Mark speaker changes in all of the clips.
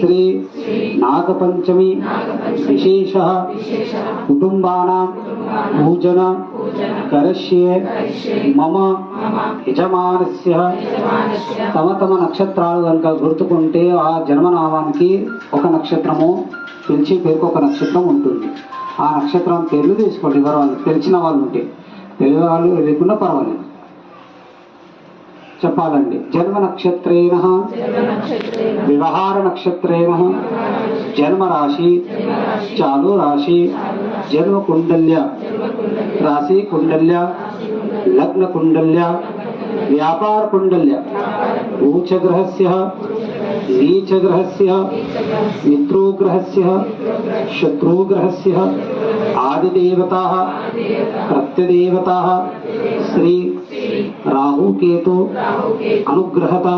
Speaker 1: శ్రీ నాగపంచమి విశేష కుటుంబానాం పూజన కరిష్యే మమ యజమానస్య తమ తమ నక్షత్రాలు కనుక గుర్తుకుంటే ఆ జన్మనామానికి ఒక నక్షత్రము పిలిచి పేరుకు ఒక నక్షత్రం ఉంటుంది. ఆ నక్షత్రం పేర్లు తీసుకోండి ఎవరు వాళ్ళు తెలిసిన వాళ్ళు ఉంటే. తెలియని వాళ్ళు లేకుండా పర్వాలేదు. చెప్పాలండి. జన్మ నక్షత్రేణ వ్యవహార నక్షత్రేణ జన్మ రాశి చాలు రాశి జన్మ కుండల్య రాశి కుండల్య లగ్న కుండల్య వ్యాపార కుండల్య ఊచగ్రహస్య नीचग्रह मित्रोग्रह शत्रुग्रहस्य, आदिदेवता, प्रत्यदेवता, श्री राहु केतु अनुग्रहता,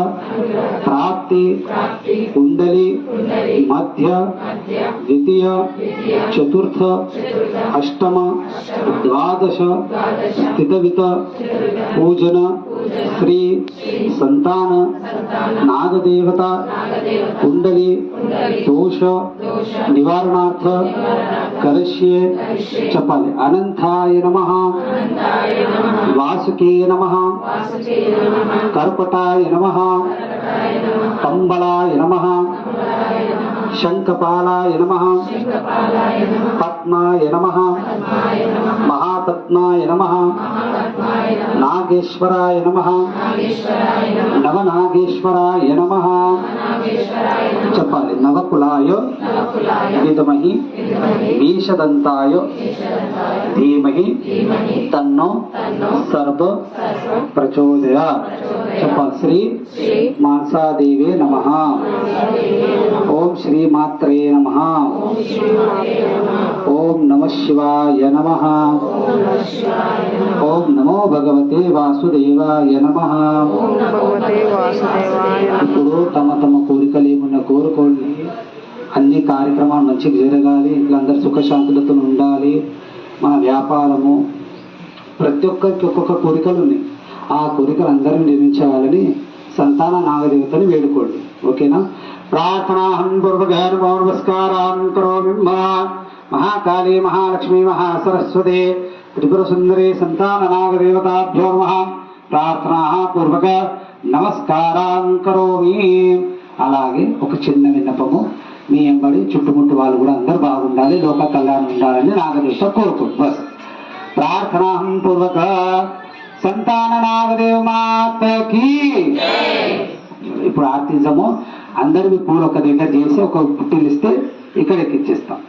Speaker 1: प्राप्ति कुंडली मध्य, द्वितीय, चतुर्थ, अष्टम, द्वादश, स्थितवित, पूजन శ్రీ సంతాన నాగదేవత కుండలి దోష నివారణార్థ కరిష్యే చెప్పాలి అనంతాయ నమ. వాసుకే నమ. కర్పటాయ నమ. కంబళాయ నమ. శంఖపాలాయ నమ. పద్మాయ నమ. మహాపద్మాయ నమ. నాగేశ్వరాయ నమ. నవనాగేశ్వరాయ నమ. చెప్పాలి. నవకులాయ విధమహి. వీషదంతాయ ధీమహి. తన్నో సర్వ ప్రచోదయ. చెప్పాలి. శ్రీ మానసాదేవే నమ. ఓం శ్రీ మాత్రే నమ. ఓం నమ శివాయ నమ. ఓం నమో భగవతే వాసుదేవాయ నమ. ఇప్పుడు తమ తమ కోరికలు ఏమున్నా కోరుకోండి. అన్ని కార్యక్రమాలు మంచిగా జరగాలి. ఇంట్లో అందరు సుఖశాంతులతో ఉండాలి. మన వ్యాపారము ప్రతి ఒక్కరికి ఒక్కొక్క కోరికలు ఉన్నాయి. ఆ కోరికలు అందరూ నిర్మించాలని సంతాన నాగదేవతని వేడుకోండి. ఓకేనా? ప్రార్థనాహం పూర్వగాను నమస్కారం కరోమి మహాకాళీ మహాలక్ష్మి మహాసరస్వతి త్రిపురసుందరీ సుందరి సంతాన నమ ప్రార్థనా పూర్వక నమస్కారం కరోమి. అలాగే ఒక చిన్న విన్నపము. మీ ఎంబడి చుట్టుముట్టు వాళ్ళు కూడా అందరు బాగుండాలి లోక కళ్యాణం ఉండాలని నాగదేవత కోరుకుంటు బస్. ప్రార్థనాహం పూర్వక సంతాన నాగదేవ మాతకి ఇప్పుడు ఆర్తిజము అందరికి పూలు ఒక దగ్గర చేసి ఒక పుట్టిలిస్తే ఇక్కడ ఎక్కించేస్తాం